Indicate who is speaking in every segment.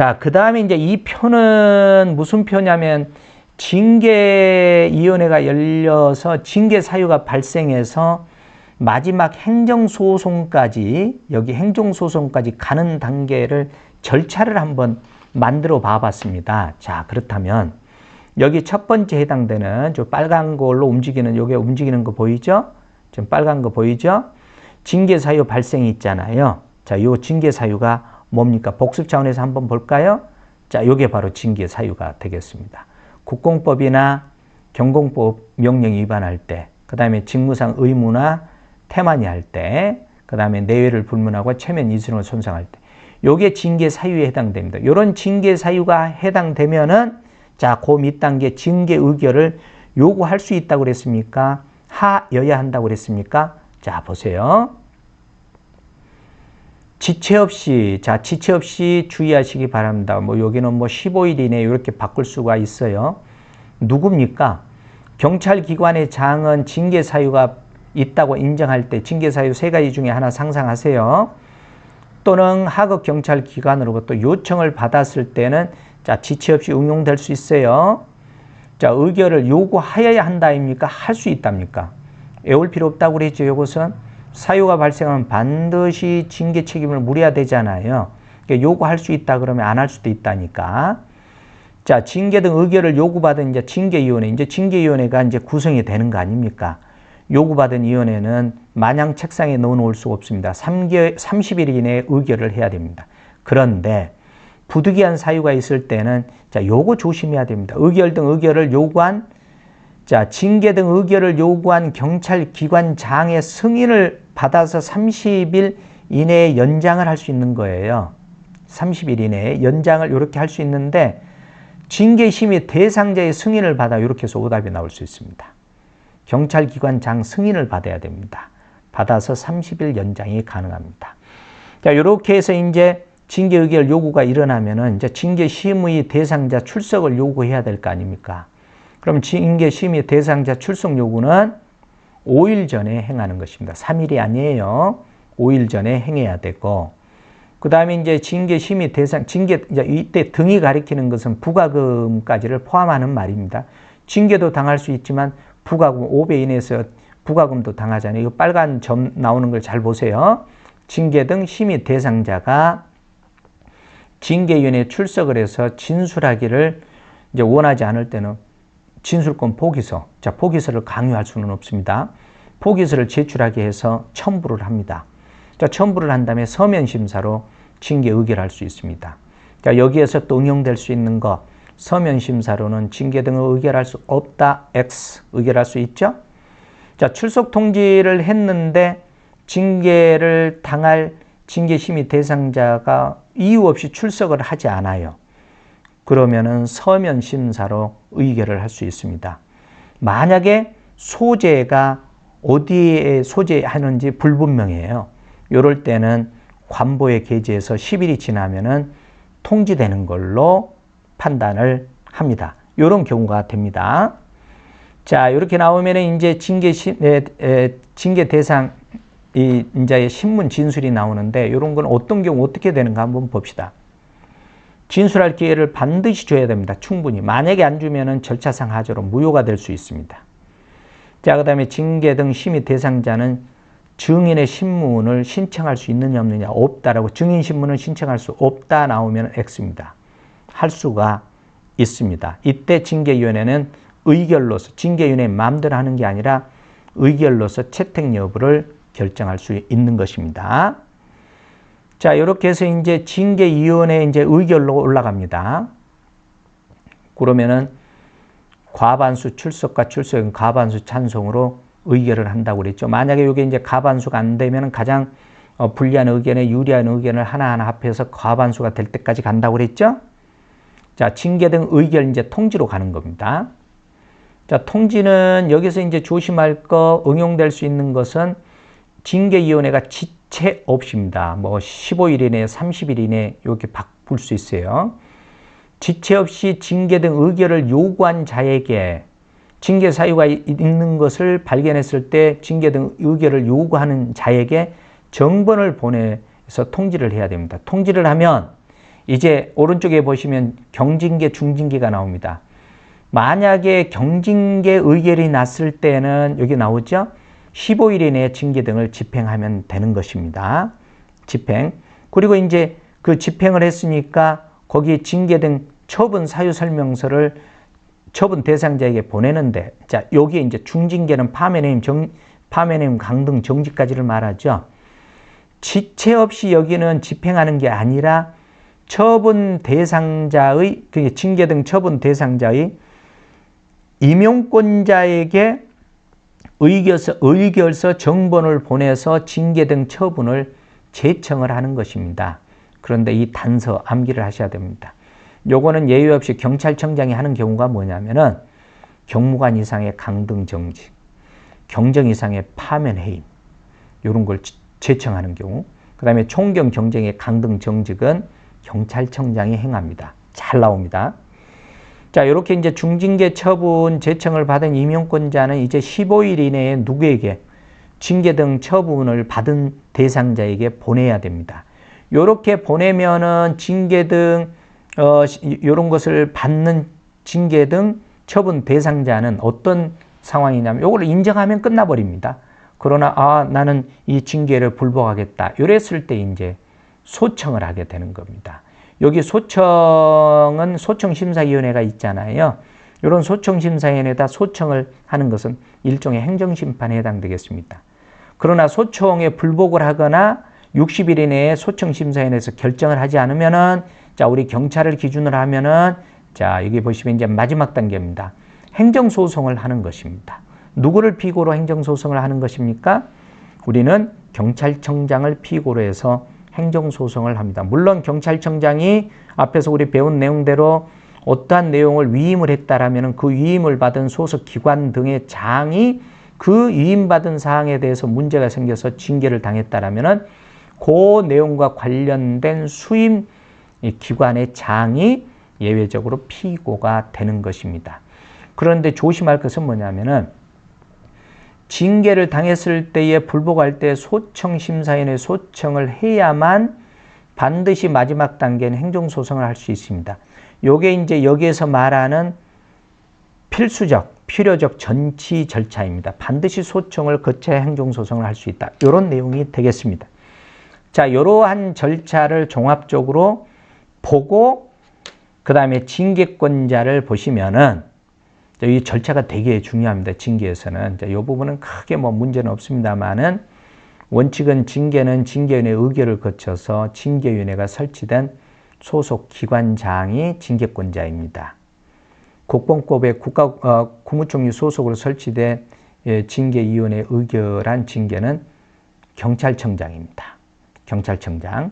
Speaker 1: 자, 그 다음에 이제 이 표는 무슨 표냐면 징계위원회가 열려서 징계 사유가 발생해서 마지막 행정소송까지 여기 행정소송까지 가는 단계를 절차를 한번 만들어 봐 봤습니다. 자, 그렇다면 여기 첫 번째 해당되는 저 빨간 걸로 움직이는 요게 움직이는 거 보이죠? 지금 빨간 거 보이죠? 징계 사유 발생이 있잖아요. 자, 요 징계 사유가 뭡니까? 복습 차원에서 한번 볼까요? 자, 요게 바로 징계 사유가 되겠습니다. 국공법이나 경공법 명령 위반할 때, 그 다음에 직무상 의무나 태만이 할 때, 그 다음에 내외를 불문하고 체면 이순을 손상할 때, 요게 징계 사유에 해당됩니다. 요런 징계 사유가 해당되면은 자, 그 밑단계 징계 의결을 요구할 수 있다고 그랬습니까? 하여야 한다고 그랬습니까? 자, 보세요. 지체 없이, 자, 지체 없이 주의하시기 바랍니다. 뭐, 여기는 뭐 15일 이내 이렇게 바꿀 수가 있어요. 누굽니까? 경찰 기관의 장은 징계 사유가 있다고 인정할 때 징계 사유 세 가지 중에 하나 상상하세요. 또는 하급 경찰 기관으로부터 요청을 받았을 때는 자, 지체 없이 응용될 수 있어요. 자, 의결을 요구하여야 한다입니까? 할 수 있답니까? 애울 필요 없다고 그랬죠, 이것은. 사유가 발생하면 반드시 징계 책임을 물어야 되잖아요. 그러니까 요구할 수 있다 그러면 안 할 수도 있다니까. 자, 징계 등 의결을 요구받은 이제 징계위원회, 이제 징계위원회가 이제 구성이 되는 거 아닙니까? 요구받은 위원회는 마냥 책상에 넣어놓을 수 없습니다. 3개, 30일 이내에 의결을 해야 됩니다. 그런데 부득이한 사유가 있을 때는 자, 요거 조심해야 됩니다. 의결 등 의결을 요구한 자, 징계 등 의결을 요구한 경찰 기관장의 승인을 받아서 30일 이내에 연장을 할 수 있는 거예요. 30일 이내에 연장을 이렇게 할 수 있는데 징계 심의 대상자의 승인을 받아 이렇게 해서 오답이 나올 수 있습니다. 경찰 기관장 승인을 받아야 됩니다. 받아서 30일 연장이 가능합니다. 자, 이렇게 해서 이제 징계 의결 요구가 일어나면은 이제 징계 심의 대상자 출석을 요구해야 될 거 아닙니까? 그럼 징계 심의 대상자 출석 요구는 5일 전에 행하는 것입니다. 3일이 아니에요. 5일 전에 행해야 되고 그 다음에 이제 징계 심의 대상 징계 이때 등이 가리키는 것은 부가금까지를 포함하는 말입니다. 징계도 당할 수 있지만 부가금 5배 이내에서 부가금도 당하잖아요. 이거 빨간 점 나오는 걸 잘 보세요. 징계 등 심의 대상자가 징계위원회에 출석을 해서 진술하기를 이제 원하지 않을 때는 진술권 포기서, 자, 포기서를 강요할 수는 없습니다. 포기서를 제출하게 해서 첨부를 합니다. 자, 첨부를 한 다음에 서면 심사로 징계 의결할 수 있습니다. 자, 여기에서 또 응용될 수 있는 것, 서면 심사로는 징계 등을 의결할 수 없다. X 의결할 수 있죠? 자, 출석 통지를 했는데 징계를 당할 징계 심의 대상자가 이유 없이 출석을 하지 않아요. 그러면은 서면 심사로 의결을 할 수 있습니다. 만약에 소재가 어디에 소재하는지 불분명해요. 이럴 때는 관보에 게재해서 10일이 지나면은 통지되는 걸로 판단을 합니다. 이런 경우가 됩니다. 자, 이렇게 나오면 이제 징계 시, 에, 에, 징계 대상 이 인자의 신문 진술이 나오는데 이런 건 어떤 경우 어떻게 되는가 한번 봅시다. 진술할 기회를 반드시 줘야 됩니다. 충분히. 만약에 안 주면은 절차상 하저로 무효가 될 수 있습니다. 자, 그 다음에 징계 등 심의 대상자는 증인의 신문을 신청할 수 있느냐 없느냐 없다라고 증인 신문을 신청할 수 없다 나오면 X입니다. 할 수가 있습니다. 이때 징계위원회는 의결로서 징계위원회 마음대로 하는 게 아니라 의결로서 채택 여부를 결정할 수 있는 것입니다. 자, 이렇게 해서 이제 징계위원회 이제 의결로 올라갑니다. 그러면은 과반수 출석과 출석은 과반수 찬성으로 의결을 한다고 그랬죠. 만약에 이게 이제 과반수가 안 되면 가장 어, 불리한 의견에 유리한 의견을 하나하나 합해서 과반수가 될 때까지 간다고 그랬죠. 자, 징계 등 의결 이제 통지로 가는 겁니다. 자, 통지는 여기서 이제 조심할 거 응용될 수 있는 것은 징계위원회가 지 체 없입니다. 뭐 15일 이내, 30일 이내 이렇게 바꿀 수 있어요. 지체 없이 징계 등 의결을 요구한 자에게 징계 사유가 있는 것을 발견했을 때 징계 등 의결을 요구하는 자에게 정본을 보내서 통지를 해야 됩니다. 통지를 하면 이제 오른쪽에 보시면 경징계, 중징계가 나옵니다. 만약에 경징계 의결이 났을 때는 여기 나오죠? 15일 이내에 징계 등을 집행하면 되는 것입니다. 집행. 그리고 이제 그 집행을 했으니까 거기 징계 등 처분 사유 설명서를 처분 대상자에게 보내는데 자, 여기에 이제 중징계는 파면해임 정 파면해임 강등 정지까지를 말하죠. 지체 없이 여기는 집행하는 게 아니라 처분 대상자의 그 징계 등 처분 대상자의 임용권자에게 의결서, 의결서 정본을 보내서 징계 등 처분을 제청을 하는 것입니다. 그런데 이 단서 암기를 하셔야 됩니다. 요거는 예외 없이 경찰청장이 하는 경우가 뭐냐면은 경무관 이상의 강등 정지, 경정 이상의 파면 해임, 요런 걸 제청하는 경우. 그 다음에 총경 경쟁의 강등 정직은 경찰청장이 행합니다. 잘 나옵니다. 자, 이렇게 이제 중징계 처분 제청을 받은 임용권자는 이제 15일 이내에 누구에게 징계 등 처분을 받은 대상자에게 보내야 됩니다. 이렇게 보내면은 징계 등 어, 이런 것을 받는 징계 등 처분 대상자는 어떤 상황이냐면 이걸 인정하면 끝나버립니다. 그러나 아 나는 이 징계를 불복하겠다. 이랬을 때 이제 소청을 하게 되는 겁니다. 여기 소청은 소청심사위원회가 있잖아요. 이런 소청심사위원회에다 소청을 하는 것은 일종의 행정심판에 해당되겠습니다. 그러나 소청에 불복을 하거나 60일 이내에 소청심사위원회에서 결정을 하지 않으면은 자, 우리 경찰을 기준으로 하면은 자, 여기 보시면 이제 마지막 단계입니다. 행정소송을 하는 것입니다. 누구를 피고로 행정소송을 하는 것입니까? 우리는 경찰청장을 피고로 해서 행정소송을 합니다. 물론 경찰청장이 앞에서 우리 배운 내용대로 어떠한 내용을 위임을 했다라면 그 위임을 받은 소속 기관 등의 장이 그 위임받은 사항에 대해서 문제가 생겨서 징계를 당했다라면 그 내용과 관련된 수임 기관의 장이 예외적으로 피고가 되는 것입니다. 그런데 조심할 것은 뭐냐면은 징계를 당했을 때에 불복할 때 소청 심사위원회 소청을 해야만 반드시 마지막 단계는 행정소송을 할 수 있습니다. 요게 이제 여기에서 말하는 필수적, 필요적 전치 절차입니다. 반드시 소청을 거쳐야 행정소송을 할 수 있다. 이런 내용이 되겠습니다. 자, 이러한 절차를 종합적으로 보고 그 다음에 징계권자를 보시면은 이 절차가 되게 중요합니다. 징계에서는. 이 부분은 크게 뭐 문제는 없습니다만은 원칙은 징계는 징계위원회 의결을 거쳐서 징계위원회가 설치된 소속 기관장이 징계권자입니다. 국본법에 국가 어, 국무총리 소속으로 설치된 예, 징계위원회 의결한 징계는 경찰청장입니다. 경찰청장.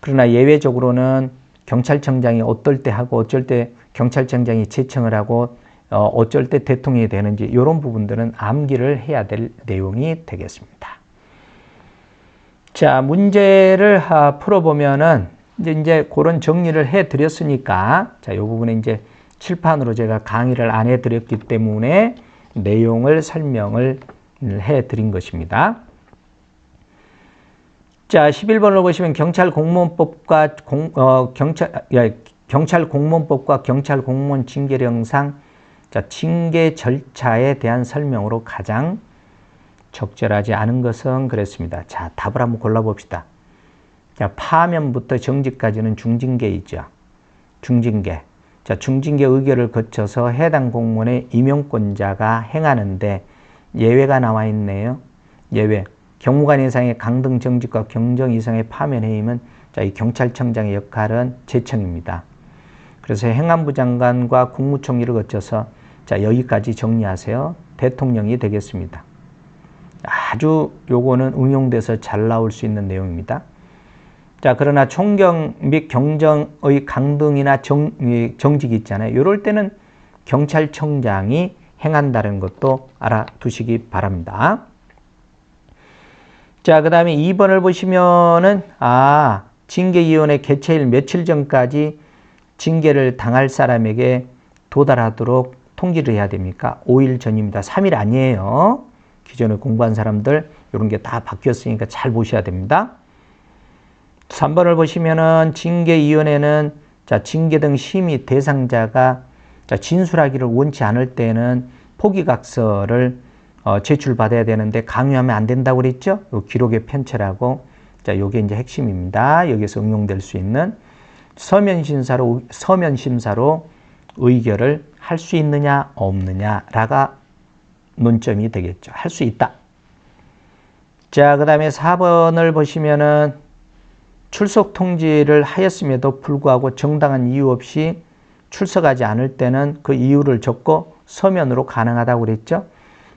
Speaker 1: 그러나 예외적으로는 경찰청장이 어떨 때 하고 어쩔 때 경찰청장이 제청을 하고 어, 어쩔 때 대통령이 되는지 이런 부분들은 암기를 해야 될 내용이 되겠습니다. 자, 문제를 아, 풀어보면은 이제, 이제 그런 정리를 해 드렸으니까 자, 이 부분에 이제 칠판으로 제가 강의를 안 해 드렸기 때문에 내용을 설명을 해 드린 것입니다. 자, 11번을 보시면 경찰 공무원법과 공, 어, 경찰, 야, 경찰 공무원법과 경찰 공무원 징계령상 자, 징계 절차에 대한 설명으로 가장 적절하지 않은 것은 그랬습니다. 자, 답을 한번 골라봅시다. 자, 파면부터 정지까지는 중징계이죠. 중징계. 자, 중징계 의결을 거쳐서 해당 공무원의 임용권자가 행하는데 예외가 나와 있네요. 예외. 경무관 이상의 강등 정직과 경정 이상의 파면 해임은 자, 이 경찰청장의 역할은 재청입니다. 그래서 행안부 장관과 국무총리를 거쳐서 자, 여기까지 정리하세요. 대통령이 되겠습니다. 아주 요거는 응용돼서 잘 나올 수 있는 내용입니다. 자, 그러나 총경 및 경정의 강등이나 정, 정직이 있잖아요. 이럴 때는 경찰청장이 행한다는 것도 알아두시기 바랍니다. 자, 그 다음에 2번을 보시면은, 아, 징계위원회 개최일 며칠 전까지 징계를 당할 사람에게 도달하도록 통지를 해야 됩니까? 5일 전입니다. 3일 아니에요. 기존에 공부한 사람들 이런 게 다 바뀌었으니까 잘 보셔야 됩니다. 3번을 보시면은 징계위원회는 자, 징계 등 심의 대상자가 자, 진술하기를 원치 않을 때는 포기각서를 어, 제출받아야 되는데 강요하면 안 된다고 그랬죠? 요 기록의 편철하고 자, 요게 이제 핵심입니다. 여기서 응용될 수 있는 서면 심사로 서면 심사로 의결을 할 수 있느냐 없느냐라가 논점이 되겠죠. 할 수 있다. 자, 그다음에 4번을 보시면은 출석 통지를 하였음에도 불구하고 정당한 이유 없이 출석하지 않을 때는 그 이유를 적고 서면으로 가능하다고 그랬죠.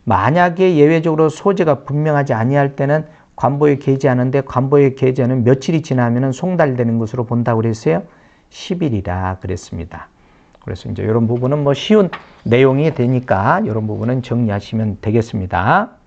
Speaker 1: 만약에 예외적으로 소재가 분명하지 아니할 때는 관보에 게재하는데 관보에 게재는 며칠이 지나면 송달되는 것으로 본다고 그랬어요. 10일이라 그랬습니다. 그래서 이제 이런 부분은 뭐 쉬운 내용이 되니까 이런 부분은 정리하시면 되겠습니다.